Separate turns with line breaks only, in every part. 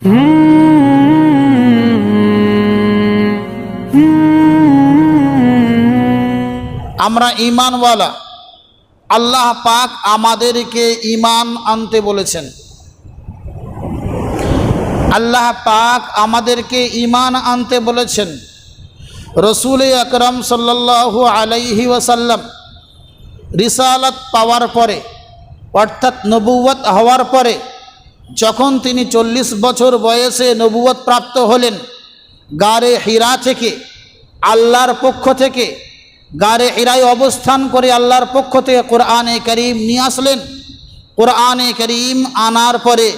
আমরা ইমানওয়ালা আল্লাহ পাক আমাদেরকে ইমান আনতে বলেছেন। আল্লাহ পাক আমাদেরকে ইমান আনতে বলেছেন। রসুল আকরম সাল্লাল্লাহু আলাইহি ওয়াসাল্লাম রিসালাত পাওয়ার পরে, অর্থাৎ নবুয়ত হওয়ার পরে যখন তিনি চল্লিশ বছর বয়সে নবুয়ত প্রাপ্ত হলেন, গারে হীরা থেকে, আল্লাহর পক্ষ থেকে, গারে হীরায় অবস্থান করে আল্লাহর পক্ষ থেকে কোরআনে করিম নিয়ে আসলেন। কোরআনে করিম আনার পরে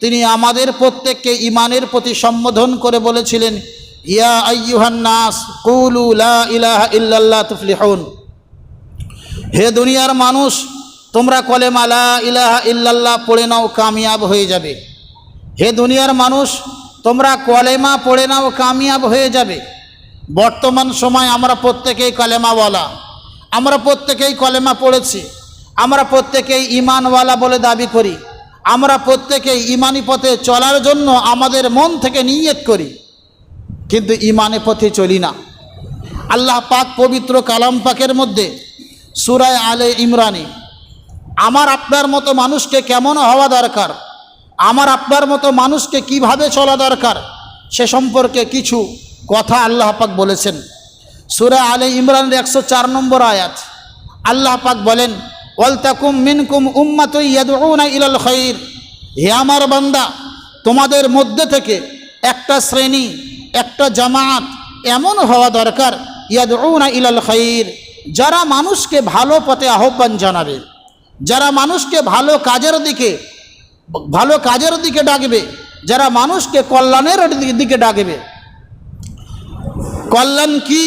তিনি আমাদের প্রত্যেককে ইমানের প্রতি সম্বোধন করে বলেছিলেন, ইয়া আইয়ুহান্নাস, কুলু ইলাহা ইল্লাল্লাহ তুফলিহুন। হে দুনিয়ার মানুষ তোমরা কলেমা লা ইলাহা ইল্লাল্লাহ পড়ে নাও, কামিয়াব হয়ে যাবে। হে দুনিয়ার মানুষ, তোমরা কলেমা পড়ে নাও, কামিয়াব হয়ে যাবে। বর্তমান সময় আমরা প্রত্যেকেই কলেমাওয়ালা। আমরা প্রত্যেকেই কলেমা পড়েছি। আমরা প্রত্যেকেই ইমানওয়ালা বলে দাবি করি। আমরা প্রত্যেকেই ইমানি পথে চলার জন্য আমাদের মন থেকে নিয়ত করি। কিন্তু ইমানে পথে চলি না। আল্লাহ পাক পবিত্র কালাম পাকের মধ্যে সুরায় আলে ইমরানি আমার আপনার মতো মানুষকে কেমন হওয়া দরকার? আমার আপনার মতো মানুষকে কীভাবে চলা দরকার? সে সম্পর্কে কিছু কথা আল্লাহ পাক বলেছেন। সুরা আলে ইমরানের একশো চার নম্বর আয়াত। আল্লাহ পাক বলেন ওয়ালতাকুম মিনকুম উম্মাত ইয়াদউনা ইলাল খৈর হে আমার বান্দা, তোমাদের মধ্যে থেকে একটা শ্রেণি, একটা জামাত এমন হওয়া দরকার, ইয়াদউনা ইলাল খৈর যারা মানুষকে ভালো পথে আহ্বান জানাবে। যারা মানুষকে ভালো কাজের দিকে, ভালো কাজের দিকে ডাকবে, যারা মানুষকে কল্যাণের দিকে ডাকবে। কল্যাণ কি?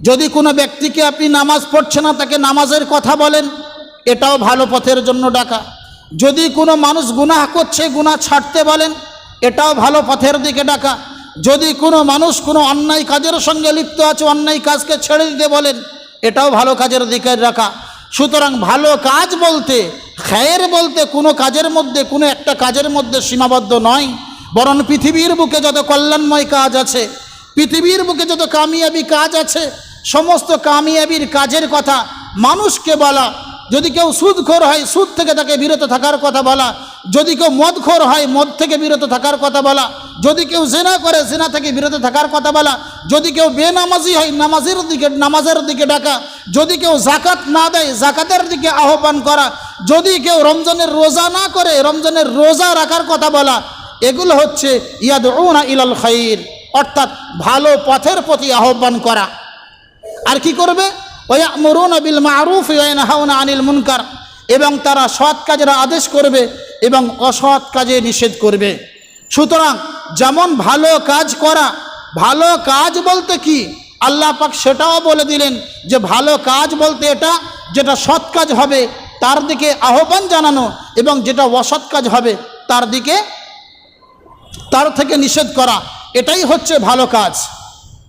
যদি কোনো ব্যক্তিকে আপনি নামাজ পড়ছে না, তাকে নামাজের কথা বলেন, এটাও ভালো পথের জন্য ডাকা। যদি কোনো মানুষ গুনাহ করছে, গুনাহ ছাড়তে বলেন, এটাও ভালো পথের দিকে ডাকা। যদি কোনো মানুষ কোনো অন্যায় কাজের সঙ্গে লিপ্ত আছে, অন্যায় কাজকে ছেড়ে দিতে বলেন, এটাও ভালো কাজের দিকে রাখা সুতরাং ভালো কাজ বলতে, খায়ের বলতে কোনো কাজের মধ্যে, কোনো একটা কাজের মধ্যে সীমাবদ্ধ নয়। বরং পৃথিবীর বুকে যত কল্যাণময় কাজ আছে, পৃথিবীর বুকে যত কামিয়াবি কাজ আছে, সমস্ত কামিয়াবির কাজের কথা মানুষকে বলা, যদি কেউ সুদখোর হয়, সুদ থেকে তাকে বিরত থাকার কথা বলা, যদি কেউ মদখোর হয়, মদ থেকে বিরত থাকার কথা বলা যদি কেউ জেনা করে, জেনা থেকে বিরত থাকার কথা বলা, যদি কেউ বেনামাজি হয়, নামাজের দিকে নামাজের দিকে ডাকা, যদি কেউ জাকাত না দেয়, জাকাতের দিকে আহ্বান করা, যদি কেউ রমজানের রোজা না করে, রমজানের রোজা রাখার কথা বলা, এগুলো হচ্ছে ইয়াদ ইলাল খাইর, অর্থাৎ ভালো পথের প্রতি আহ্বান করা। আর কি করবে? ওয়ামরুন বিল মারুফ ওয়ানহাউনা আনিল মুনকার। এবং তারা সৎ কাজের আদেশ করবে এবং অসৎ কাজে নিষেধ করবে। সুতরাং যেমন ভালো কাজ করা, ভালো কাজ বলতে কি? আল্লাহ পাক সেটাও বলে দিলেন যে ভালো কাজ বলতে এটা, যেটা সৎ কাজ হবে তার দিকে আহ্বান জানানো এবং যেটা অসৎ কাজ হবে তার দিকে, তার থেকে নিষেধ করা, এটাই হচ্ছে ভালো কাজ।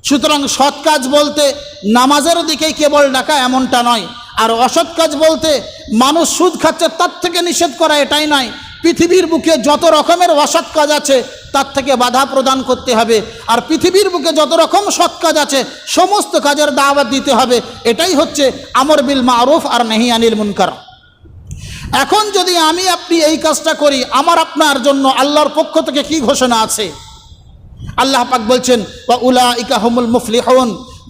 সুতরাং সৎ কাজ বলতে নামাজের দিকেই কেবল ডাকা এমনটা নয়, আর অসৎ কাজ বলতে মানুষ সুদ খাচ্ছে তার থেকে নিষেধ করা এটাই নয়। পৃথিবীর বুকে যত রকমের অসৎ কাজ আছে, তার থেকে বাধা প্রদান করতে হবে। আর পৃথিবীর বুকে যত রকম সৎ কাজ আছে, সমস্ত কাজের দাওয়াত দিতে হবে। এটাই হচ্ছে আমর বিল মারুফ আর নেহি আনিল মুনকার। এখন যদি আমি আপনি এই কাজটা করি, আমার আপনার জন্য আল্লাহর পক্ষ থেকে কি ঘোষণা আছে? আল্লাহ পাক বলছেন বা উলা ইকাহমুল মুফলিহন।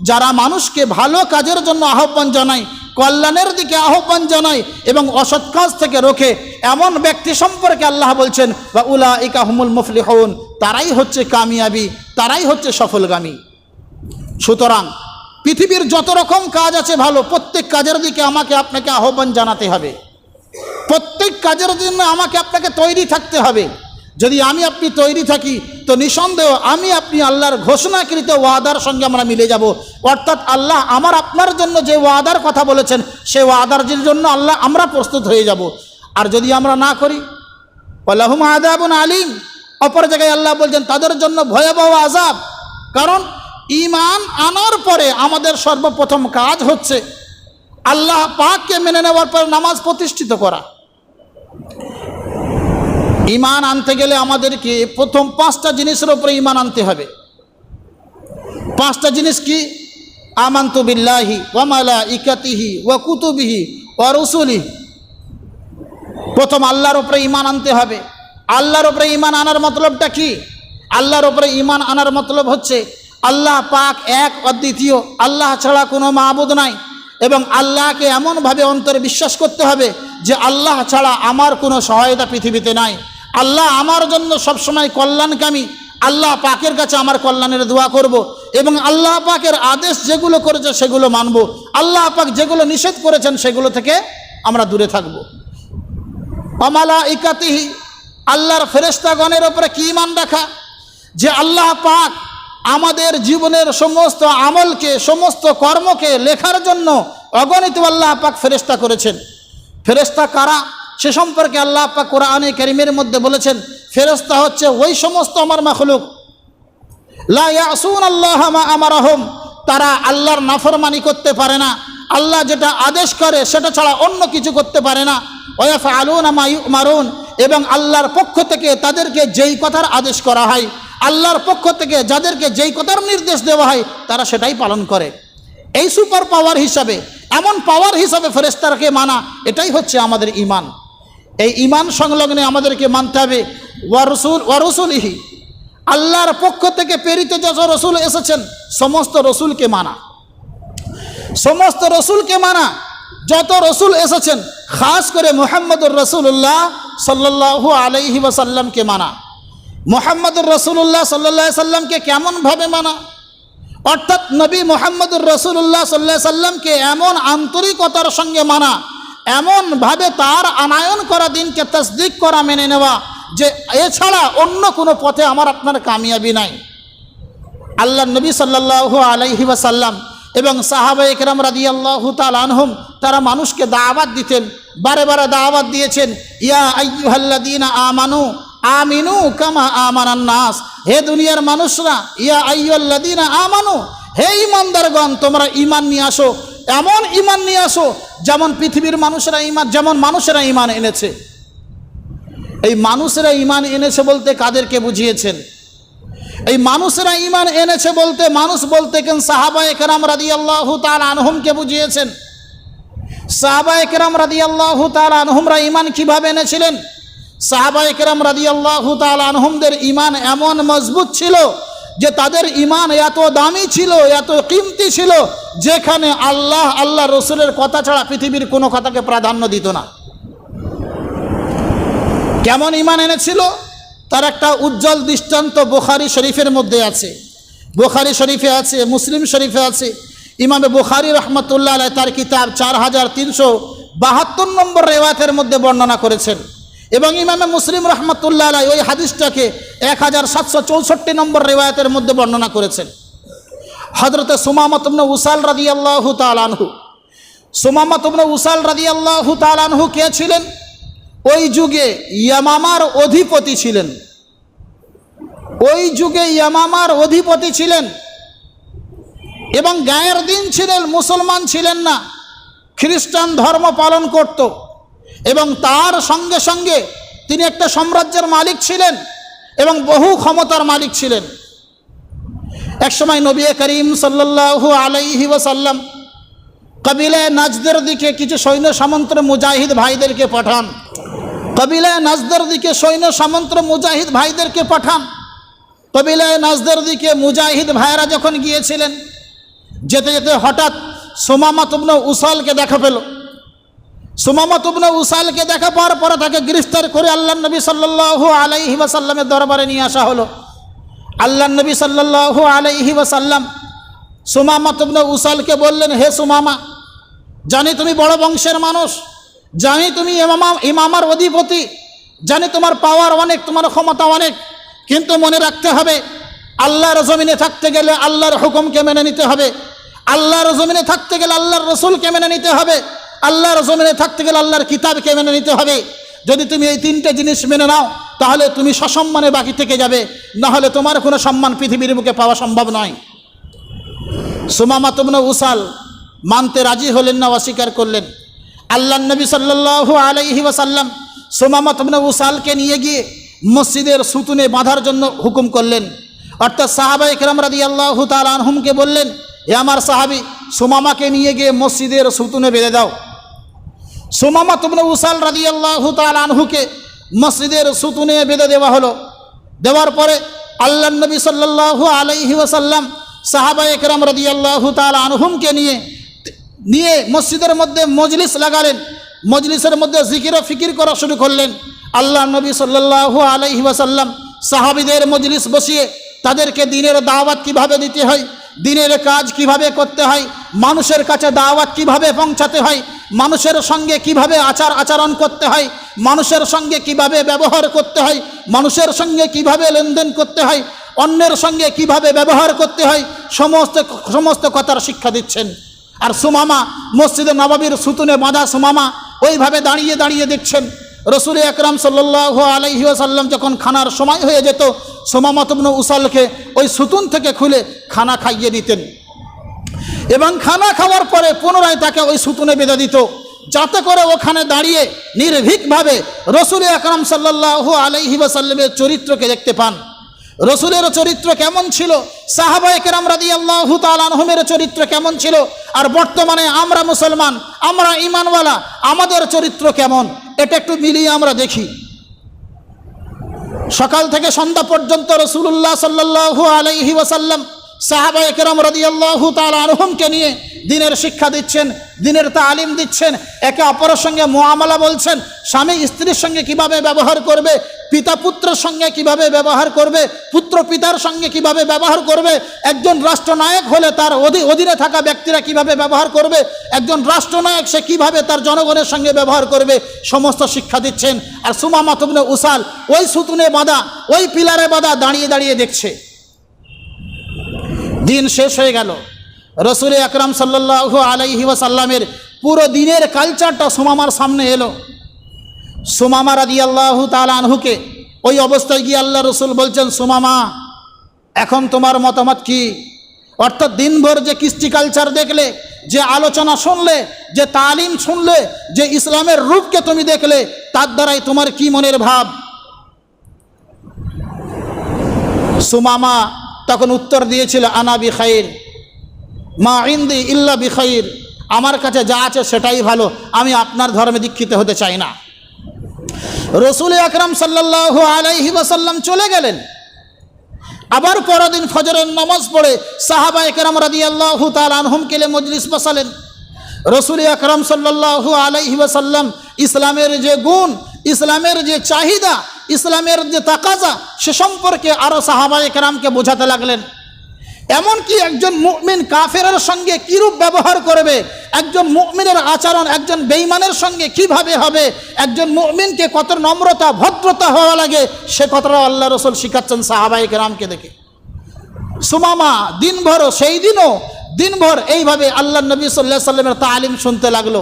যারা মানুষকে ভালো কাজের জন্য আহ্বান জানায়, কল্যাণের দিকে আহ্বান জানায় এবং অসৎ কাজ থেকে রোখে, এমন ব্যক্তি সম্পর্কে আল্লাহ বলছেন বা উলা ইকাহমুল মুফলিহন তারাই হচ্ছে কামিয়াবি, তারাই হচ্ছে সফলগামী। সুতরাং পৃথিবীর যত রকম কাজ আছে ভালো, প্রত্যেক কাজের দিকে আমাকে আপনাকে আহ্বান জানাতে হবে। প্রত্যেক কাজের জন্য আমাকে আপনাকে তৈরি থাকতে হবে। যদি আমি আপনি তৈরি থাকি, তো নিঃসন্দেহ আমি আপনি আল্লাহর ঘোষণাকৃত ওয়াদার সঙ্গে আমরা মিলে যাব। অর্থাৎ আল্লাহ আমার আপনার জন্য যে ওয়াদার কথা বলেছেন, সে ওয়াদার জন্য আল্লাহ আমরা প্রস্তুত হয়ে যাব। আর যদি আমরা না করি আল্লাহুম আদাবুন আলিম। অপর জায়গায় আল্লাহ বলছেন, তাদের জন্য ভয়াবহ আজাব কারণ ইমান আনার পরে আমাদের সর্বপ্রথম কাজ হচ্ছে আল্লাহ পাককে মেনে নেওয়ার পর নামাজ প্রতিষ্ঠিত করা। ইমান আনতে গেলে আমাদেরকে প্রথম পাঁচটা জিনিসের উপরে ইমান আনতে হবে। পাঁচটা জিনিস কি? আমান্তু বিল্লাহি ওয়ামালা ইকাতিহি ওয়া কুতুবিহি ওয়া রসুলিহি। প্রথম আল্লাহর উপরে ইমান আনতে হবে। আল্লাহর উপরে ইমান আনার মতলবটা কি? আল্লাহর উপরে ইমান আনার মতলব হচ্ছে আল্লাহ পাক এক অদ্বিতীয়। আল্লাহ ছাড়া কোনো মাহবুদ নাই এবং আল্লাহকে এমনভাবে অন্তরে বিশ্বাস করতে হবে যে আল্লাহ ছাড়া আমার কোনো সহায়তা পৃথিবীতে নাই। আল্লাহ আমার জন্য সবসময় কল্যাণকামী। আল্লাহ পাকের কাছে আমার কল্যাণের দোয়া করব এবং আল্লাহ পাকের আদেশ যেগুলো করেছে সেগুলো মানব। আল্লাহ পাক যেগুলো নিষেধ করেছেন সেগুলো থেকে আমরা দূরে থাকব। অমালা ইকাতিহি আল্লাহর ফেরেস্তাগণের ওপরে কি মান রাখা? যে আল্লাহ পাক আমাদের জীবনের সমস্ত আমলকে, সমস্ত কর্মকে লেখার জন্য অগণিত আল্লাহ পাক ফেরেস্তা করেছেন। ফেরেস্তা কারা? সে সম্পর্কে আল্লাহ পাক কোরআনে করিমের মধ্যে বলেছেন ফেরেস্তা হচ্ছে ওই সমস্ত আমার মাখলুক। লা ইয়াসুন আল্লাহ তারা আল্লাহর নাফরমানি করতে পারে না। আল্লাহ যেটা আদেশ করে, সেটা ছাড়া অন্য কিছু করতে পারে না। ওয়াফ আলুন মারুন এবং আল্লাহর পক্ষ থেকে তাদেরকে যেই কথার আদেশ করা হয়, আল্লাহর পক্ষ থেকে যাদেরকে যেই কথার নির্দেশ দেওয়া হয়, তারা সেটাই পালন করে। এই সুপার পাওয়ার হিসাবে, এমন পাওয়ার হিসাবে ফেরেস্তারকে মানা, এটাই হচ্ছে আমাদের ইমান এই ইমান সংলগ্নে আমাদেরকে মানতে হবে। ওয়ারসুল ওয়ারসুল ইহি আল্লাহর পক্ষ থেকে প্রেরিত যত রসুল এসেছেন, সমস্ত রসুলকে মানা। সমস্ত রসুলকে মানা। যত রসুল এসেছেন, খাস করে মোহাম্মদুর রসুল্লাহ সাল্লাহু আলাইহি ওয়াসাল্লামকে মানা। মোহাম্মদুর রসুল্লাহ সাল্লাহ সাল্লামকে কেমনভাবে মানা? অর্থাৎ নবী মোহাম্মদুর রসুল্লাহ সাল্লাহ সাল্লামকে এমন আন্তরিকতার সঙ্গে মানা এমনভাবে তার আনায়ন করা দিনকে তসদিক করা মেনে নেওয়া যে এছাড়া অন্য কোনো পথে আমার আপনার কামিয়াবি নাই। আল্লাহ নবী সাল্লাল্লাহু আলাইহি ওয়াসাল্লাম এবং সাহাবা একরাম রাদি আল্লাহু আনহুম, তারা মানুষকে দাওয়াত দিতেন, বারে বারে দাওয়াত দিয়েছেন, ইয়া আইয়ুহাল্লাদিনা আমানু, আমিনু কামা আমানান নাস, হে দুনিয়ার মানুষরা, ইয়া আইয়ুহাল্লাদিনা আমানু, হে ইমানদারগণ তোমরা ইমান নিয়ে আসো এমন ইমান নিয়ে আসো, যেমন পৃথিবীর মানুষেরা ইমান যেমন মানুষেরা ইমান এনেছে। এই মানুষেরা ইমান এনেছে বলতে কাদেরকে বুঝিয়েছেন? এই মানুষেরা ইমান এনেছে বলতে, মানুষ বলতে কেন সাহাবা একরাম রাদি আল্লাহ তার আনহুমকে বুঝিয়েছেন? সাহাবা একরাম রাদি আল্লাহ তার আনহুমরা ইমান কীভাবে এনেছিলেন? সাহাবা একরাম রাদি আল্লাহ তাল আনহুমদের ইমান এমন মজবুত ছিল যে তাদের ইমান এত দামি ছিল, এত কিমতি ছিল, যেখানে আল্লাহ আল্লাহ রসুলের কথা ছাড়া পৃথিবীর কোনো কথাকে প্রাধান্য দিত না। কেমন ইমান এনেছিল? তার একটা উজ্জ্বল দৃষ্টান্ত বোখারি শরীফের মধ্যে আছে। বোখারি শরীফে আছে, মুসলিম শরীফে আছে। ইমামে বোখারি রহমতুল্লাহ তার কিতাব চার হাজার তিনশো বাহাত্তর নম্বর রেওয়াতের মধ্যে বর্ণনা করেছেন। এবং ইমামে মুসলিম রহমতুল্লাহ আলাই ওই হাদিসটাকে এক হাজার সাতশো চৌষট্টি নম্বর রেওয়াতের মধ্যে বর্ণনা করেছেন। হজরতে সুমামতবন উসাল রাদি আল্লাহ তালানহু সুমামতবন উসাল রাদি আল্লাহ তালানহু কে ছিলেন? ওই যুগে ইয়ামামার অধিপতি ছিলেন। ওই যুগে ইয়ামামার অধিপতি ছিলেন। এবং গায়ের দিন ছিলেন, মুসলমান ছিলেন না। খ্রিস্টান ধর্ম পালন করত। এবং তার সঙ্গে সঙ্গে তিনি একটা সাম্রাজ্যের মালিক ছিলেন এবং বহু ক্ষমতার মালিক ছিলেন। একসময় নবী করিম সাল্লাল্লাহু আলাইহি ওয়াসাল্লাম কবিলায় নাজদের দিকে কিছু সৈন্য সামন্ত্র মুজাহিদ ভাইদেরকে পাঠান। কবিলায় নাজদের দিকে সৈন্য সামন্ত্র মুজাহিদ ভাইদেরকে পাঠান। কবিলায় নাজদের দিকে মুজাহিদ ভাইরা যখন গিয়েছিলেন, যেতে যেতে হঠাৎ সোমামা তুবন উসালকে দেখা পেল। সোমামা তুবন উসালকে দেখা পাওয়ার পরে তাকে গ্রেফতার করে আল্লাহ নবী সাল্লাল্লাহু আলাইহি ওয়াসাল্লামের দরবারে নিয়ে আসা হলো। আল্লাহ নবী সাল্লাল্লাহু আলাইহি ওয়াসাল্লাম সুমামা তুবন উসালকে বললেন, হে সুমামা, জানি তুমি বড় বংশের মানুষ, জানি তুমি ইমামা, ইমামার অধিপতি, জানি তোমার পাওয়ার অনেক, তোমার ক্ষমতা অনেক, কিন্তু মনে রাখতে হবে, আল্লাহর জমিনে থাকতে গেলে আল্লাহর হুকুমকে মেনে নিতে হবে, আল্লাহর জমিনে থাকতে গেলে আল্লাহর রসুলকে মেনে নিতে হবে আল্লাহর জমিনে থাকতে গেলে আল্লাহর কিতাবকে মেনে নিতে হবে? যদি তুমি এই তিনটে জিনিস মেনে নাও, তাহলে তুমি সসম্মানে বাকি থেকে যাবে। না হলে তোমার কোনো সম্মান পৃথিবীর বুকে পাওয়া সম্ভব নয়। সুমামা তুমন উসাল মানতে রাজি হলেন না, অস্বীকার করলেন। আল্লাহ নবী সাল্লাল্লাহু আলাইহি ওয়াসাল্লাম সোমামা তবনে উসালকে নিয়ে গিয়ে মসজিদের সুতুনে বাঁধার জন্য হুকুম করলেন। অর্থাৎ সাহাবা ইকরাম রাদি আল্লাহ তাল বললেন, এ আমার সাহাবি, সোমামাকে নিয়ে গিয়ে মসজিদের সুতুনে বেঁধে দাও। সোমামা তুমনে উসাল রাদি আল্লাহ তাল আনহুকে মসজিদের সুতুনে বেঁধে দেওয়া হলো। দেওয়ার পরে আল্লাহ নবী সাল্লাহ আলাইহি ওসাল্লাম সাহাবা একরাম রাদি আল্লাহ তাল আনহুমকে নিয়ে নিয়ে মসজিদের মধ্যে মজলিস লাগালেন। মজলিসের মধ্যে জিকির ফিকির করা শুরু করলেন। আল্লাহ নবী সাল্লাহ আলাইহি ওয়াসাল্লাম সাহাবিদের মজলিস বসিয়ে তাদেরকে দিনের দাওয়াত কীভাবে দিতে হয়, দিনের কাজ কীভাবে করতে হয়, মানুষের কাছে দাওয়াত কীভাবে পৌঁছাতে হয় মানুষের সঙ্গে কীভাবে আচার আচরণ করতে হয়, মানুষের সঙ্গে কীভাবে ব্যবহার করতে হয়, মানুষের সঙ্গে কীভাবে লেনদেন করতে হয়, অন্যের সঙ্গে কীভাবে ব্যবহার করতে হয়, সমস্ত সমস্ত কথার শিক্ষা দিচ্ছেন। আর সুমামা, মসজিদে নবাবির সুতুনে বাঁধা সুমামা, ওইভাবে দাঁড়িয়ে দাঁড়িয়ে দেখছেন। রসুল আকরাম সাল্লাহ আলহিহাসাল্লাম যখন খানার সময় হয়ে যেত সোমামতবন উসালকে ওই সুতুন থেকে খুলে খানা খাইয়ে দিতেন। এবং খানা খাওয়ার পরে পুনরায় তাকে ওই সুতুনে বেঁধে দিত। যাতে করে ওখানে দাঁড়িয়ে নির্ভীকভাবে রসুল আকরাম সাল্লাহ আলহি ওয়াসাল্লামের চরিত্রকে দেখতে পান। রসুলের চরিত্র কেমন ছিল? সাহাবাই কেরাম রাদি আল্লাহ তালহমের চরিত্র কেমন ছিল? আর বর্তমানে আমরা মুসলমান, আমরা ইমানওয়ালা আমাদের চরিত্র কেমন? এটা একটু মিলিয়ে আমরা দেখি। সকাল থেকে সন্ধ্যা পর্যন্ত রসুল্লাহ সাল্লাহ আলাইহি ওয়াসাল্লাম সাহাবা একরাম রাদিয়াল্লাহু তাআলা আনহুমকে নিয়ে দিনের শিক্ষা দিচ্ছেন, দিনের তালিম দিচ্ছেন, একে অপরের সঙ্গে মোয়ামলা বলছেন, স্বামী স্ত্রীর সঙ্গে কীভাবে ব্যবহার করবে, পিতা পুত্রের সঙ্গে কীভাবে ব্যবহার করবে, পুত্র পিতার সঙ্গে কীভাবে ব্যবহার করবে, একজন রাষ্ট্রনায়ক হলে তার অধী- অধীনে থাকা ব্যক্তিরা কীভাবে ব্যবহার করবে, একজন রাষ্ট্রনায়ক সে কীভাবে তার জনগণের সঙ্গে ব্যবহার করবে, সমস্ত শিক্ষা দিচ্ছেন। আর সুমা মাতবনে উসাল ওই সুতুনে বাঁধা, ওই পিলারে বাঁধা দাঁড়িয়ে দাঁড়িয়ে দেখছে। দিন শেষ হয়ে গেল। রসুল আকরাম সাল্লাহ আলাইহি ওয়াসাল্লামের পুরো দিনের কালচারটা সোমামার সামনে এলো। সুমামা রাদি আল্লাহ আনহুকে ওই অবস্থায় গিয়ে আল্লাহ রসুল বলছেন, সোমামা, এখন তোমার মতামত কি? অর্থাৎ দিনভর যে কৃষ্টি কালচার দেখলে, যে আলোচনা শুনলে, যে তালিম শুনলে, যে ইসলামের রূপকে তুমি দেখলে, তার দ্বারাই তোমার কি মনের ভাব? সুমামা তখন উত্তর দিয়েছিল, আনা বিখাইর মা ইন্দি ইল্লা বিখাইর আমার কাছে যা আছে সেটাই ভালো, আমি আপনার ধর্মে দীক্ষিত হতে চাই না। রসুল আকরাম সাল্লাহ আলাইহি ওয়াসাল্লাম চলে গেলেন। আবার পরদিন ফজরের নামাজ পড়ে সাহাবা একরাম রাদি আল্লাহ তালহম কেলে মজলিস বসালেন। রসুল আকরাম সাল্লাহ আলাইহি ওয়াসাল্লাম ইসলামের যে গুণ ইসলামের যে চাহিদা, ইসলামের যে তাকাজা, সে সম্পর্কে আরও সাহাবা একরামকে বোঝাতে লাগলেন। এমনকি একজন মুমিন কাফেরের সঙ্গে কিরূপ ব্যবহার করবে, একজন মুমিনের আচরণ, একজন বেইমানের সঙ্গে কীভাবে হবে, একজন মুমিনকে কত নম্রতা, ভদ্রতা হওয়া লাগে, সে কথাটা আল্লাহ রসুল শিখাচ্ছেন সাহাবাই রামকে দেখে। সুমামা দিনভর সেই দিনও, দিনভর এইভাবে আল্লাহ নবী সাল্লাহ সাল্লামের তালিম শুনতে লাগল।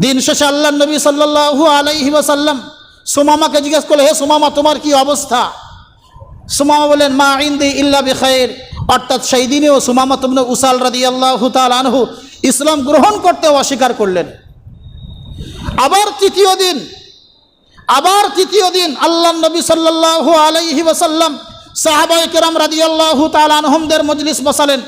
দিন শেষে আল্লাহ নবী সাল্লাহু আলাইহি ওয়াসাল্লাম সুমামাকে জিজ্ঞেস করল, হে সুমামা, তোমার কি অবস্থা? সুমামা বলেন মা ইন্দি ইল্লা বিখায়ের অর্থাৎ সেই দিনেও সুমামা তুমনে উসাল রাদি আল্লাহ আনহু ইসলাম গ্রহণ করতে অস্বীকার করলেন। আবার তৃতীয় দিন, আবার তৃতীয় দিন আল্লাহ নবী সাল্লাহ আলাইহি ওয়াসাল্লাম সাহাবাই কেরাম রাদি আল্লাহ আনহমদের মজলিস বসালেন।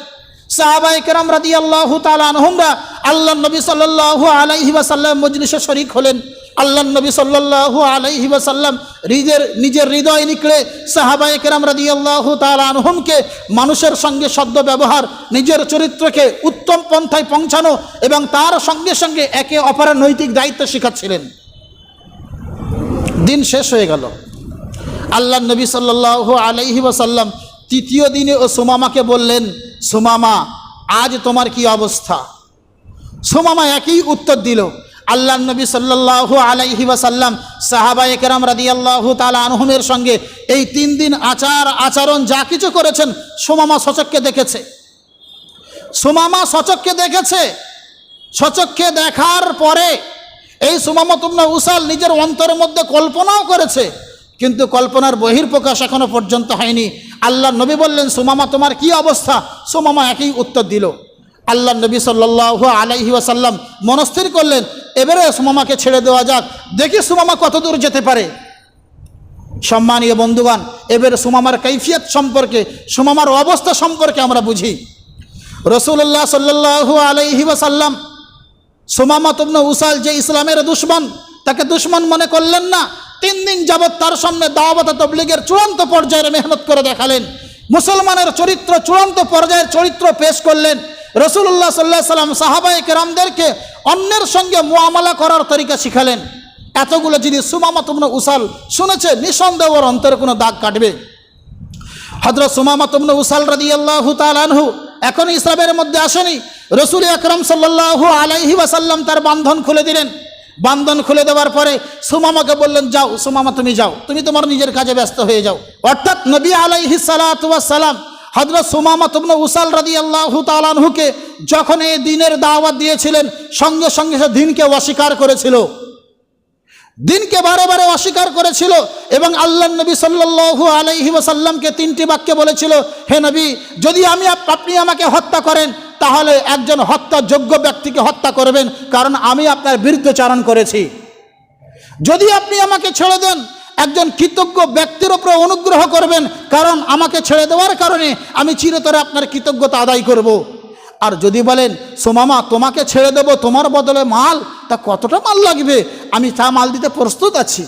সাহাবাই কেরাম রাদি আল্লাহ আনহমরা আল্লাহ নবী সাল্লাহ আলাইহি ওয়াসাল্লাম মজলিসে শরিক হলেন। আল্লাহ নবী সাল্লাহ আলাইহি ওয়াসাল্লাম নিজের নিজের হৃদয় নিকড়ে সাহাবাই কেরাম রাদি আল্লাহ আনহমকে মানুষের সঙ্গে সদ্য ব্যবহার, নিজের চরিত্রকে উত্তম পন্থায় পৌঁছানো এবং তার সঙ্গে সঙ্গে একে অপরের নৈতিক দায়িত্ব শেখাচ্ছিলেন। দিন শেষ হয়ে গেল। আল্লাহ নবী সাল্লাহ আলাইহি ওয়াসাল্লাম তৃতীয় দিনে ও সোমামাকে বললেন, সুমামা, আজ তোমার কি অবস্থা? সোমামা একই উত্তর দিল আল্লাহ নবী সাল্লাহ আলাইহি ওয়াসাল্লাম সাহাবা একরাম রাদি আল্লাহ তালা আনহুমের সঙ্গে এই তিন দিন আচার, আচরণ যা কিছু করেছেন, সোমামা সচককে দেখেছে। সোমামা সচককে দেখেছে। সচককে দেখার পরে এই সুমামতুল্লাহ উসাল নিজের অন্তরের মধ্যে কল্পনাও করেছে, কিন্তু কল্পনার বহির্প্রকাশ এখনও পর্যন্ত হয়নি। আল্লাহ নবী বললেন, সুমামা, তোমার কি অবস্থা? সুমামা একই উত্তর দিল। আল্লাহ নবী সাল্লাহ আলাইহি ওয়াসাল্লাম মনস্থির করলেন, এবারে সুমামাকে ছেড়ে দেওয়া যাক। দেখি সুমামা কত দূর যেতে পারে। সম্মানীয় বন্ধুগণ, এবারে সুমামার কৈফিয়ত সম্পর্কে, সুমামার অবস্থা সম্পর্কে আমরা বুঝি। রসুল্লাহ সাল্লাহ আলাইহি ওয়াসাল্লাম, সুমামা তুমন উসাল যে ইসলামের দুশ্মন, তাকে দুশ্মন মনে করলেন না তিন দিন যাবৎ তার সামনে দাওয়াত তবলিগের চূড়ান্ত পর্যায়ের মেহনত করে দেখালেন। মুসলমানের চরিত্র চূড়ান্ত পর্যায়ের চরিত্র পেশ করলেন। রসুল্লাহ সাল্লাহ সাল্লাম সাহাবাই কেরামদেরকে অন্যের সঙ্গে মোয়ামলা করার তরিকা শিখালেন। এতগুলো জিনিস সুমামা তুমন উসাল শুনেছে, নিঃসন্দেহ ওর অন্তরে কোনো দাগ কাটবে। হজরত সুমামা তুমন উসাল রাদি আল্লাহ তালানহু এখন ইসলামের মধ্যে আসেনি। রসুল আকরম সাল্লাহ আলাইহি ওয়াসাল্লাম তার বান্ধন খুলে দিলেন। বান্ধন খুলে দেওয়ার পরে সুমামাকে বললেন, যাও, সুমামা, তুমি যাও। তুমি তোমার নিজের কাজে ব্যস্ত হয়ে যাও। অর্থাৎ নবী আলাইহি সালাম হজরত সুমামা তুমন উসাল রাদি আল্লাহ তালানহুকে যখন এই দিনের দাওয়াত দিয়েছিলেন, সঙ্গে সঙ্গে সে দিনকে অস্বীকার করেছিল। দিনকে বারে বারে অস্বীকার করেছিল এবং আল্লাহ নবী সাল্লু আলাইহি ওসাল্লামকে তিনটি বাক্যে বলেছিল, হে নবী, যদি আমি আপনি আমাকে হত্যা করেন তাহলে একজন হত্যাযোগ্য ব্যক্তিকে হত্যা করবেন, কারণ আমি আপনার বিরুদ্ধচারণ করেছি। যদি আপনি আমাকে ছেড়ে দেন, একজন কৃতজ্ঞ ব্যক্তির উপরে অনুগ্রহ করবেন, কারণ আমাকে ছেড়ে দেওয়ার কারণে আমি চিরতরে আপনার কৃতজ্ঞতা আদায় করব। আর যদি বলেন, সোমামা, তোমাকে ছেড়ে দেব, তোমার বদলে মাল, তা কতটা মাল লাগবে? আমি তা মাল দিতে প্রস্তুত আছি।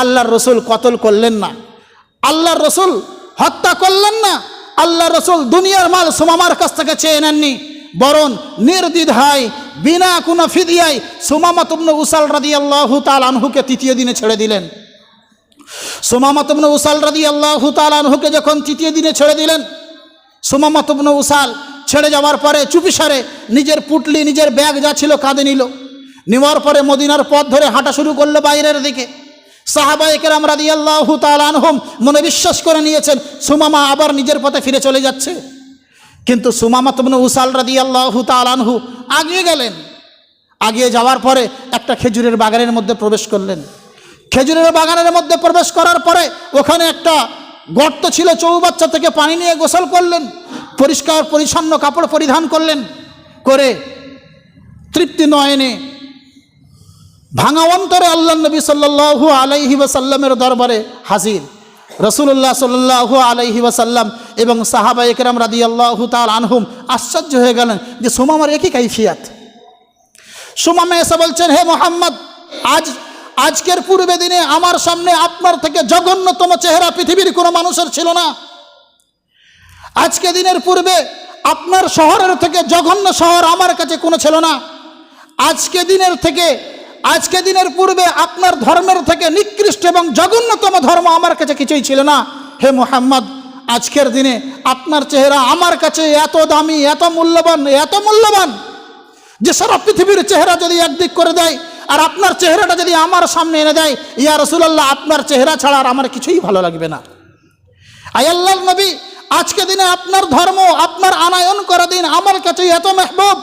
আল্লাহর রসুল কতল করলেন না। আল্লাহর রসুল হত্যা করলেন না। আল্লাহ রসুল দুনিয়ার মাল সোমামার কাছ থেকে চেয়ে নেননি। বরং নির্দ্বিধায় বিনা কোনো ফিদিয়ায় সুমামা তুমন উসাল রাদি আল্লাহ তাল আনহুকে তৃতীয় দিনে ছেড়ে দিলেন। সুমামা তুমন উসাল রাদি আল্লাহ তাল আনহুকে যখন তৃতীয় দিনে ছেড়ে দিলেন, সুমামা তুমন উসাল ছেড়ে যাওয়ার পরে চুপিসারে নিজের পুটলি, নিজের ব্যাগ যা ছিল কাঁধে নিল। নেওয়ার পরে মদিনার পথ ধরে হাঁটা শুরু করল বাইরের দিকে। সাহাবাইকের আমরা দিয়ে আল্লাহ তালানহম মনে বিশ্বাস করে নিয়েছেন, সুমামা আবার নিজের পথে ফিরে চলে যাচ্ছে। কিন্তু সুমামা তুমন উসাল রাদি আল্লাহ তালানহু আগিয়ে গেলেন। আগিয়ে যাওয়ার পরে একটা খেজুরের বাগানের মধ্যে প্রবেশ করলেন। খেজুরের বাগানের মধ্যে প্রবেশ করার পরে ওখানে একটা গর্ত ছিল, চৌবাচ্চা থেকে পানি নিয়ে গোসল করলেন, পরিষ্কার পরিচ্ছন্ন কাপড় পরিধান করলেন, করে তৃপ্তি নয়নে ভাঙা অন্তরে আল্লাহ নবী সাল্লাহু আলাইহি ওয়াসাল্লামের দরবারে হাজির। রসুল্লাহ সাল্লাহু আলাইহি ওয়াসাল্লাম এবং সাহাবা একরাম রাদি আল্লাহু তাল আনহুম আশ্চর্য হয়ে গেলেন যে সোমামার একই কাইফিয়াত। সুমামে এসে বলছেন, হে মোহাম্মদ, আজ, আজকের পূর্বে দিনে আমার সামনে আপনার থেকে জঘন্যতম চেহারা পৃথিবীর কোনো মানুষের ছিল না। আজকে দিনের পূর্বে আপনার শহরের থেকে জঘন্য শহর আমার কাছে কোনো ছিল না। আজকে দিনের থেকে আজকে দিনের পূর্বে আপনার ধর্মের থেকে নিকৃষ্ট এবং জঘন্যতম ধর্ম আমার কাছে কিছুই ছিল না। হে মোহাম্মদ, আজকের দিনে আপনার চেহারা আমার কাছে এত দামি, এত মূল্যবান এত মূল্যবান যে সারা পৃথিবীর চেহারা যদি একদিক করে দেয় আর আপনার চেহারাটা যদি আমার সামনে এনে দেয়, ইয়া রসুলাল্লাহ, আপনার চেহারা ছাড়া আর আমার কিছুই ভালো লাগবে না। আয়াল্লাহ নবী, আজকে দিনে আপনার ধর্ম, আপনার আনায়ন করা দিন আমার কাছে এত মেহবুব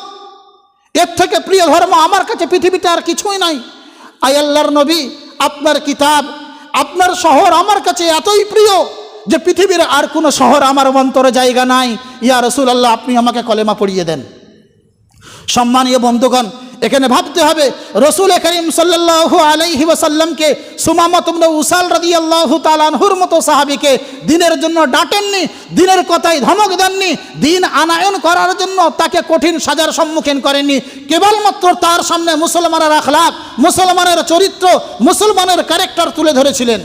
এর থেকে প্রিয় ধর্ম আমার কাছে পৃথিবীতে আর কিছুই নাই। আই আল্লাহর নবী, আপনার কিতাব, আপনার শহর আমার কাছে এতই প্রিয় যে পৃথিবীর আর কোনো শহর আমার অন্তরে জায়গা নাই। ইয়া রসুল আল্লাহ আপনি আমাকে কলেমা পড়িয়ে দেন। সম্মানীয় বন্ধুগণ এখানে ভাবতে হবে, রসুল করিম সাল্লাহ আলাইহি ওসাল্লামকে সুমামতমন উসাল রাদি আল্লাহ তালানহুর মতো সাহাবিকে দিনের জন্য ডাটেননি দিনের কথায় ধমক দেননি, দিন আনায়ন করার জন্য তাকে কঠিন সাজার সম্মুখীন করেননি। কেবলমাত্র তার সামনে মুসলমানের আখলাক, মুসলমানের চরিত্র, মুসলমানের ক্যারেক্টার তুলে ধরেছিলেন।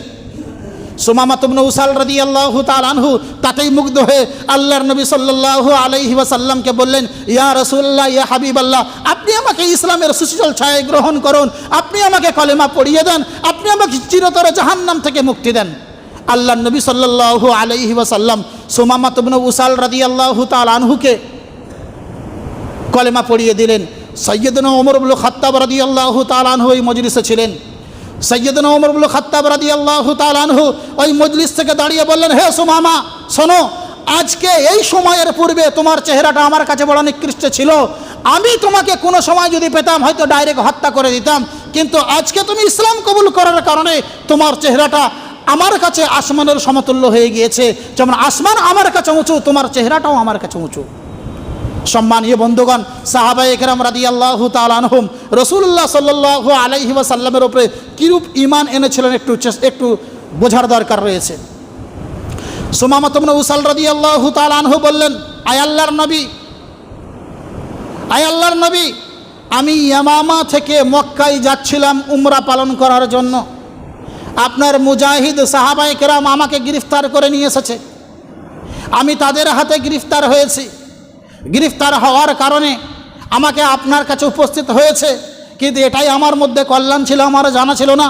সুমামা তুমন উসাল রাদি আল্লাহ আনহু তাতেই মুগ্ধ হয়ে আল্লাহর নবী সাল্লাহ আলাইহি ওয়াসাল্লামকে বললেন, ইয়া রসুল্লাহ ইয়া হাবিব আল্লাহ আপনি আমাকে ইসলামের সুশীল ছায় গ্রহণ করুন, আপনি আমাকে কলেমা পড়িয়ে দেন, আপনি আমাকে চিরতর জাহান্নাম থেকে মুক্তি দেন। আল্লাহ নবী সাল্লাহ আলাইহি ওয়াসাল্লাম সুমামা তুমন উসাল রাদি আল্লাহ আনহুকে কলেমা পড়িয়ে দিলেন। সৈয়দনা ওমরবুল খাত্তাব রাদি আল্লাহ তালানহু এই মজলিসে ছিলেন। সৈয়দনা ওমরবুল খাত্তাব রাদি আল্লাহ তালানহু ওই মজলিস থেকে দাঁড়িয়ে বললেন, হে সুমামা, শোনো, আজকে এই সময়ের পূর্বে তোমার চেহারাটা আমার কাছে বড় নিকৃষ্ট ছিল। আমি তোমাকে কোনো সময় যদি পেতাম, হয়তো ডাইরেক্ট হত্যা করে দিতাম। কিন্তু আজকে তুমি ইসলাম কবুল করার কারণে তোমার চেহারাটা আমার কাছে আসমানের সমতুল্য হয়ে গিয়েছে। যেমন আসমান আমার কাছে উঁচু, তোমার চেহারাটাও আমার কাছে উঁচু। সম্মানীয় বন্ধুগণ সাহাবা একরাম রাদি আল্লাহ তালহুম রসুল্লাহ সাল্লাহ আলাইহি সাল্লামের ওপরে কিরূপ ইমান এনেছিলেন একটু একটু বোঝার দরকার রয়েছে। সুমামতমন উসাল রাদি আল্লাহ তালহু বললেন, আয় আল্লাহর নবী, আয় আল্লাহর নবী, আমি ইয়ামামা থেকে মক্কায় যাচ্ছিলাম উমরা পালন করার জন্য। আপনার মুজাহিদ সাহাবাই কেরাম আমাকে গ্রেফতার করে নিয়ে এসেছে। আমি তাদের হাতে গ্রেফতার হয়েছি। গ্রেফতার হওয়ার কারণে আমাকে আপনার কাছে উপস্থিত হয়েছে। কিন্তু এটাই আমার মধ্যে কল্যাণ ছিল, আমার জানা ছিল না।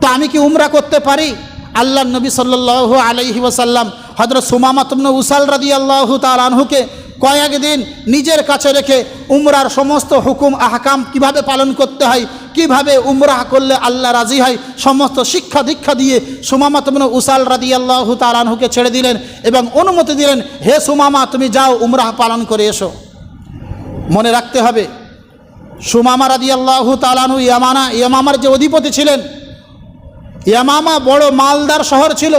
তো আমি কি উমরা করতে পারি? আল্লাহ নবী সাল্লাহ আলাইহি ওসাল্লাম হজরত সুমামাতমন উসাল রাদি আল্লাহ তালহুকে কয়েকদিন নিজের কাছে রেখে উমরার সমস্ত হুকুম, আহকাম কীভাবে পালন করতে হয় কীভাবে উমরাহ করলে আল্লাহ রাজি হয়? সমস্ত শিক্ষা দীক্ষা দিয়ে সুমামাতমন উসাল রাদি আল্লাহ তালহুকে ছেড়ে দিলেন এবং অনুমতি দিলেন, হে সুমামা, তুমি যাও, উমরাহ পালন করে এসো। মনে রাখতে হবে, সুমামা রাদি আল্লাহ তালানহু ইয়ামানা, ইয়ামামার যে অধিপতি ছিলেন, ইয়ামামা বড় মালদার শহর ছিল।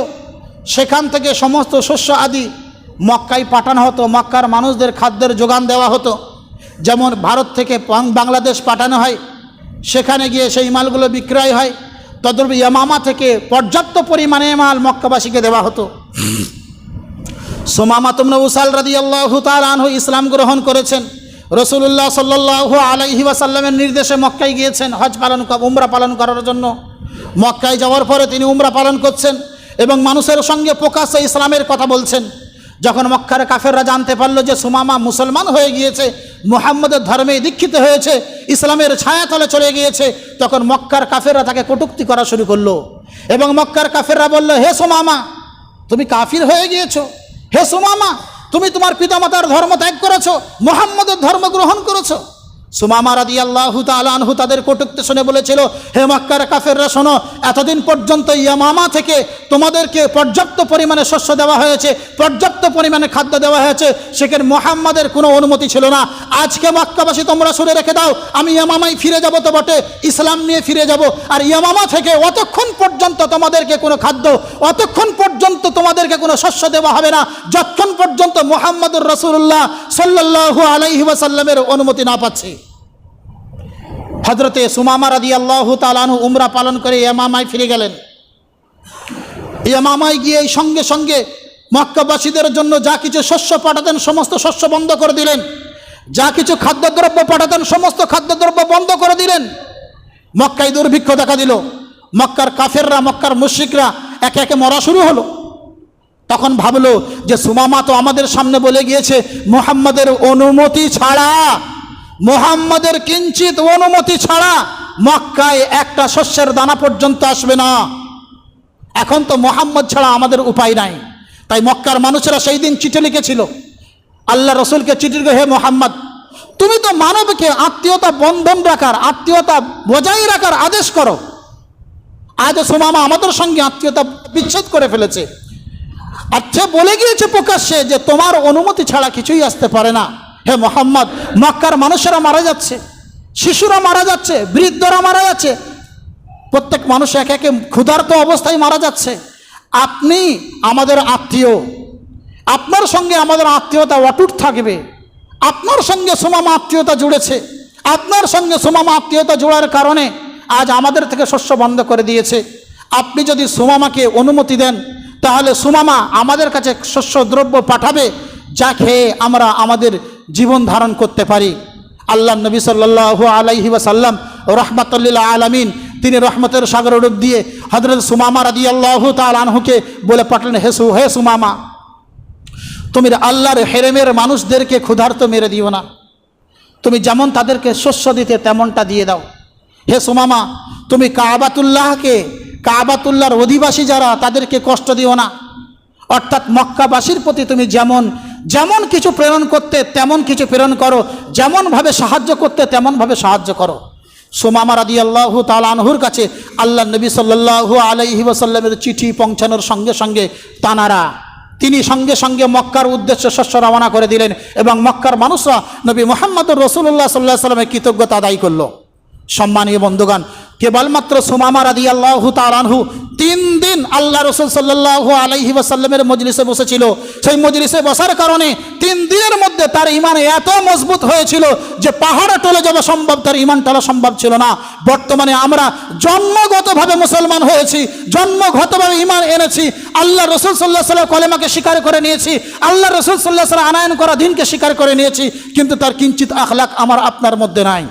সেখান থেকে সমস্ত শস্য আদি মক্কায় পাঠানো হতো, মক্কার মানুষদের খাদ্যের যোগান দেওয়া হতো। যেমন ভারত থেকে বাংলাদেশ পাঠানো হয় সেখানে গিয়ে সেই মালগুলো বিক্রয় হয়। তদ্রূপ ইয়ামামা থেকে পর্যাপ্ত পরিমাণে মাল মক্কাবাসীকে দেওয়া হতো। সোমামা তোমরা উসাল রাদি আল্লাহ তালহু ইসলাম গ্রহণ করেছেন। রসুল্লাহ সাল্লাহ আলাইহি ওয়াসাল্লামের নির্দেশে মক্কায় গিয়েছেন। হজ পালন উমরা পালন করার জন্য। মক্কায় যাওয়ার পরে তিনি উমরা পালন করছেন এবং মানুষের সঙ্গে প্রকাশ্যে ইসলামের কথা বলছেন। যখন মক্কার কাফেররা জানতে পারল যে সুমামা মুসলমান হয়ে গিয়েছে, মুহাম্মদের ধর্মে দীক্ষিত হয়েছে, ইসলামের ছায়াতলে চলে গিয়েছে, তখন মক্কার কাফেররা তাকে কটুক্তি করা শুরু করল। এবং মক্কার কাফেররা বলল, হে সুমামা, তুমি কাফির হয়ে গিয়েছো। হে সুমামা, তুমি তোমার পিতামাতার ধর্ম ত্যাগ করেছ, মুহাম্মদের ধর্ম গ্রহণ করেছ। সুমামা রাদি আল্লাহ তালহু তাদের কটুক্তি শুনে বলেছিল, হে মক্কার কাফেররা, শোনো, এতদিন পর্যন্ত ইয়ামামা থেকে তোমাদেরকে পর্যাপ্ত পরিমাণে শস্য দেওয়া হয়েছে, পর্যাপ্ত পরিমাণে খাদ্য দেওয়া হয়েছে, সেখানে মোহাম্মদের কোনো অনুমতি ছিল না। আজকে মক্কাবাসী তোমরা শুনে রেখে দাও, আমি ইয়ামামাই ফিরে যাব তো বটে, ইসলাম নিয়ে ফিরে যাব। আর ইয়ামামা থেকে অতক্ষণ পর্যন্ত তোমাদেরকে কোনো খাদ্য, অতক্ষণ পর্যন্ত তোমাদেরকে কোনো শস্য দেওয়া হবে না, যতক্ষণ পর্যন্ত মোহাম্মদুর রসুল্লাহ সাল্লাহু আলাইহি ওয়াসাল্লামের অনুমতি না পাচ্ছি। হজরতে সুমামা রাদি আল্লাহ তালানু উমরা পালন করে ইয়ামামায় ফিরে গেলেন। ইয়ামামায় গিয়ে সঙ্গে সঙ্গে মক্কাবাসীদের জন্য যা কিছু শস্য পাঠাতেন, সমস্ত শস্য বন্ধ করে দিলেন। যা কিছু খাদ্যদ্রব্য পাঠাতেন, সমস্ত খাদ্যদ্রব্য বন্ধ করে দিলেন। মক্কায় দুর্ভিক্ষ দেখা দিল। মক্কার কাফেররা, মক্কার মুশিকরা একে একে মরা শুরু হলো। তখন ভাবলো যে সুমামা তো আমাদের সামনে বলে গিয়েছে, মোহাম্মদের অনুমতি ছাড়া মোহাম্মদের কিঞ্চিত অনুমতি ছাড়া মক্কায় একটা শস্যের দানা পর্যন্ত আসবে না। এখন তো মোহাম্মদ ছাড়া আমাদের উপায় নাই। তাই মক্কার মানুষেরা সেই দিন চিঠি লিখেছিল। আল্লাহ রসুলকে চিঠি হে মোহাম্মদ, তুমি তো মানবকে আত্মীয়তা বন্ধন রাখার, আত্মীয়তা বজায় রাখার আদেশ করো। আজ সুমামা আমাদের সঙ্গে আত্মীয়তা বিচ্ছেদ করে ফেলেছে। আচ্ছা বলে গিয়েছে প্রকাশ্যে যে তোমার অনুমতি ছাড়া কিছুই আসতে পারে না। হে মোহাম্মদ, মক্কার মানুষেরা মারা যাচ্ছে, শিশুরা মারা যাচ্ছে, বৃদ্ধরা মারা যাচ্ছে। প্রত্যেক মানুষ এক একে ক্ষুধার্ত অবস্থায় মারা যাচ্ছে। আপনি আমাদের আত্মীয়, আপনার সঙ্গে আমাদের আত্মীয়তা অটুট থাকবে। আপনার সঙ্গে সুমামা আত্মীয়তা জুড়েছে। আপনার সঙ্গে সুমামা আত্মীয়তা জোড়ার কারণে আজ আমাদের থেকে শস্য বন্ধ করে দিয়েছে। আপনি যদি সুমামাকে অনুমতি দেন, তাহলে সুমামা আমাদের কাছে শস্য দ্রব্য পাঠাবে। যা খেয়ে আমরা আমাদের জীবন ধারণ করতে পারি। আল্লাহ নবী সাল্লাহ আলাইহি ওয়াসাল্লাম রহমতুল্লাহ আলমিন তিনি রহমতের সাগর রূপ দিয়ে হজরত সুমামা রাদি আল্লাহ তালহুকে বলে পাঠালেন, হে সু হে সুমামা, তুমি আল্লাহর হেরেমের মানুষদেরকে ক্ষুধার্ত মেরে দিও না। তুমি যেমন তাদেরকে শস্য দিতে তেমনটা দিয়ে দাও। হে সুমামা, তুমি কাবাতুল্লাহকে, কাবাতুল্লাহর অধিবাসী যারা, তাদেরকে কষ্ট দিও না। অর্থাৎ মক্কাবাসীর প্রতি তুমি যেমন যেমন কিছু প্রেরণ করতে তেমন কিছু প্রেরণ করো। যেমনভাবে সাহায্য করতে তেমনভাবে সাহায্য করো। সোমামা রাদি আল্লাহ তালানহুর কাছে আল্লাহ নবী সাল্লাহ আলাইহি ওসাল্লামের চিঠি পৌঁছানোর সঙ্গে সঙ্গে তানারা, তিনি সঙ্গে সঙ্গে মক্কার উদ্দেশ্যে শস্য রওনা করে দিলেন এবং মক্কার মানুষরা নবী মোহাম্মদ রসুল্লাহ সাল্লাহ সাল্লামের কৃতজ্ঞতা আদায় করল। সম্মানীয় বন্ধুগান কেবলমাত্র সোমামা রাদি আল্লাহ তালানহু তিন দিন আল্লাহ রসুল সাল্লাহ আলাইহি ওসাল্লামের মজলিসে বসেছিল। সেই মজলিসে বসার কারণে তিন দিনের মধ্যে তার ইমান এত মজবুত হয়েছিল যে পাহাড়ে টলে যাওয়া সম্ভব, তার ইমান টলা সম্ভব ছিল না। বর্তমানে আমরা জন্মগতভাবে মুসলমান হয়েছি, জন্মগতভাবে ইমান এনেছি, আল্লাহ রসুল সাল্লাহ সাল্লাহ কলেমাকে স্বীকার করে নিয়েছি, আল্লাহ রসুল সাল্লাহ সাল্লাহ আনায়ন করা দিনকে স্বীকার করে নিয়েছি, কিন্তু তার কিঞ্চিত আখলাক আমার আপনার মধ্যে নাই।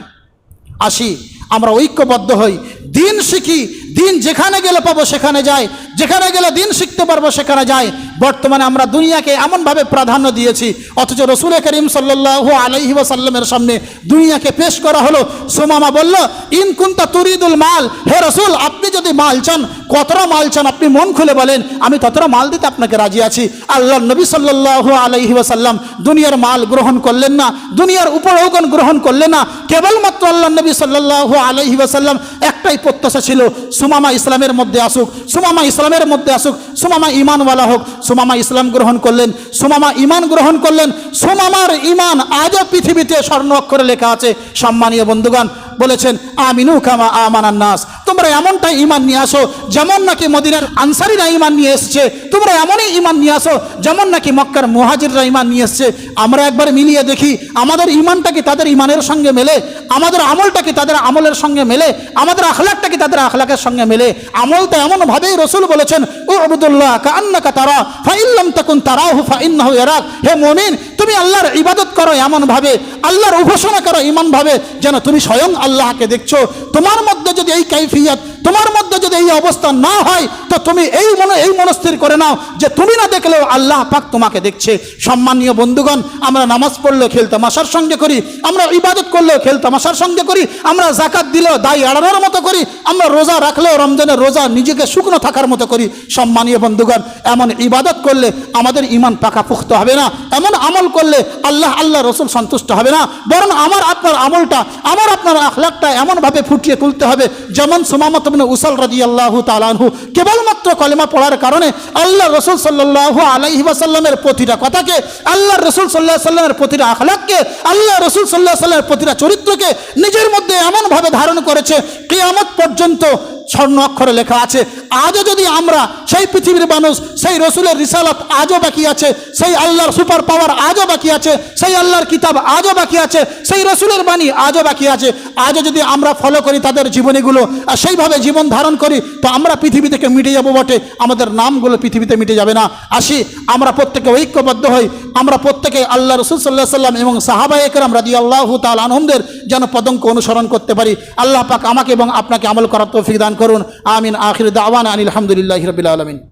আসি আমরা ঐক্যবদ্ধ হই। দিন শিখি, দিন যেখানে গেলে পাবো সেখানে যাই। যেখানে গেলে দিন শিখতে পারব সেখানে যাই। বর্তমানে আমরা দুনিয়াকে এমনভাবে প্রাধান্য দিয়েছি, অথচ রসুল করিম সাল্লাহ আলাইহি ওয়াসাল্লামের সামনে দুনিয়াকে পেশ করা হলো। সোমামা বলল, ইন কুন্তা তুরিদুল মাল? হে রসুল, আপনি যদি মাল চান, কতটা মাল চান আপনি মন খুলে বলেন, আমি ততটা মাল দিতে আপনাকে রাজি আছি। আল্লাহ নবী সাল্লাহ আলাইহি ওয়াসাল্লাম দুনিয়ার মাল গ্রহণ করলেন না, দুনিয়ার উপরৌগণ গ্রহণ করলেন না, কেবলমাত্র আল্লাহ নবী সাল্লাহ আলাইহি ওয়াসাল্লাম একটাই প্রত্যাশা ছিল, সুমামা ইসলামের মধ্যে আসুক, সুমামা ইসলামের মধ্যে আসুক, সুমামা ইমানওয়ালা হোক সুমামা ইসলাম গ্রহণ করলেন, সুমামা ইমান গ্রহণ করলেন, সুমামার ইমান আজও পৃথিবীতে স্বর্ণ অক্ষরে লেখা আছে। সম্মানীয় বন্ধুগণ বলেছেন, আমিনু কামা আমানান নাস। তোমরা এমনটাই ইমান নিয়ে আসো, যেমন নাকি মদিনার আনসারিরা ইমান নিয়ে এসছে। তোমরা এমনই ইমান নিয়ে আসো, যেমন নাকি মক্কার মুহাজিররা ইমান নিয়ে এসছে। আমরা একবার মিলিয়ে দেখি, আমাদের ইমানটা কি তাদের ইমানের সঙ্গে মেলে? আমাদের আমলটা কি তাদের আমলের সঙ্গে মেলে? আমাদের আখলাকটা কি তাদের আখলাকের সঙ্গে মেলে? আমলটা এমনভাবেই রসুল বলেছেন ও আবুদুল্লাহ কান্নাকা তারা ফাইল্লাম তখন তারাহু, ফাইন্নাহু ইয়ারাক। হে মমিন তুমি আল্লাহর ইবাদত করো এমনভাবে, আল্লাহর উপাসনা করো এমনভাবে যেন তুমি স্বয়ং আল্লাহকে দেখছ। তোমার মধ্যে যদি এই কাইফিয়াত তোমার মধ্যে যদি এই অবস্থা না হয়, তো তুমি এই মনে, এই মনস্থির করে নাও যে তুমি না দেখলেও আল্লাহ পাক তোমাকে দেখছে। সম্মানীয় বন্ধুগণ, আমরা নামাজ পড়লেও খেলতামাশার সঙ্গে করি, আমরা ইবাদত করলেও খেলতামাশার সঙ্গে করি, আমরা জাকাত দিলেও দায় এড়ানোর মতো করি, আমরা রোজা রাখলেও রমজানের রোজা নিজেকে শুকনো থাকার মতো করি। সম্মানীয় বন্ধুগণ, এমন ইবাদত করলে আমাদের ইমান পাকা পুখ্ত হবে না, এমন আমল করলে আল্লাহ আল্লাহ রসুল সন্তুষ্ট হবে না। বরং আমার আপনার আমলটা, আমার আপনার আখলাকটা এমনভাবে ফুটিয়ে তুলতে হবে, যেমন সুমামত বিন উসাল রাজি আল্লাহ তালানহু কেবলমাত্র কলেমা পড়ার কারণে আল্লাহ রসুল সাল্লাহ আলাইহি ওয়াসাল্লামের প্রতিটা কথাকে আল্লাহ রসুল সাল্লাহ সাল্লামের প্রতিটা আখলাককে আল্লাহ রসুল সাল্লাহ সাল্লামের প্রতিটা চরিত্রকে নিজের মধ্যে এমনভাবে ধারণ করেছে, কেয়ামত পর্যন্ত স্বর্ণ অক্ষরে লেখা আছে, আজও যদি আমরা সেই পৃথিবীর মানুষ, সেই রসুলের রিসালত আজও বাকি আছে, সেই আল্লাহর সুপার পাওয়ার আজও বাকি আছে, সেই আল্লাহর কিতাব আজও বাকি আছে, সেই রসুলের বাণী আজও বাকি আছে, আজও যদি আমরা ফলো করি তাদের জীবনীগুলো, আর সেইভাবে জীবন ধারণ করি, তো আমরা পৃথিবী থেকে মিটে যাব বটে, আমাদের নামগুলো পৃথিবীতে মিটে যাবে না। আসি, আমরা প্রত্যেকে ঐক্যবদ্ধ হই, আমরা প্রত্যেকে আল্লাহ রসুল সাল্লাহ সাল্লাম এবং সাহাবা একরাম রাজি আল্লাহ তাল আনন্দের যেন পদঙ্ক অনুসরণ করতে পারি। আল্লাহ পাক আমাকে এবং আপনাকে আমল করার তৌফিক দান করুন। আমিন। আখির দাওয়ান আনিল আলহামদুলিল্লাহ রবিল আলমিন।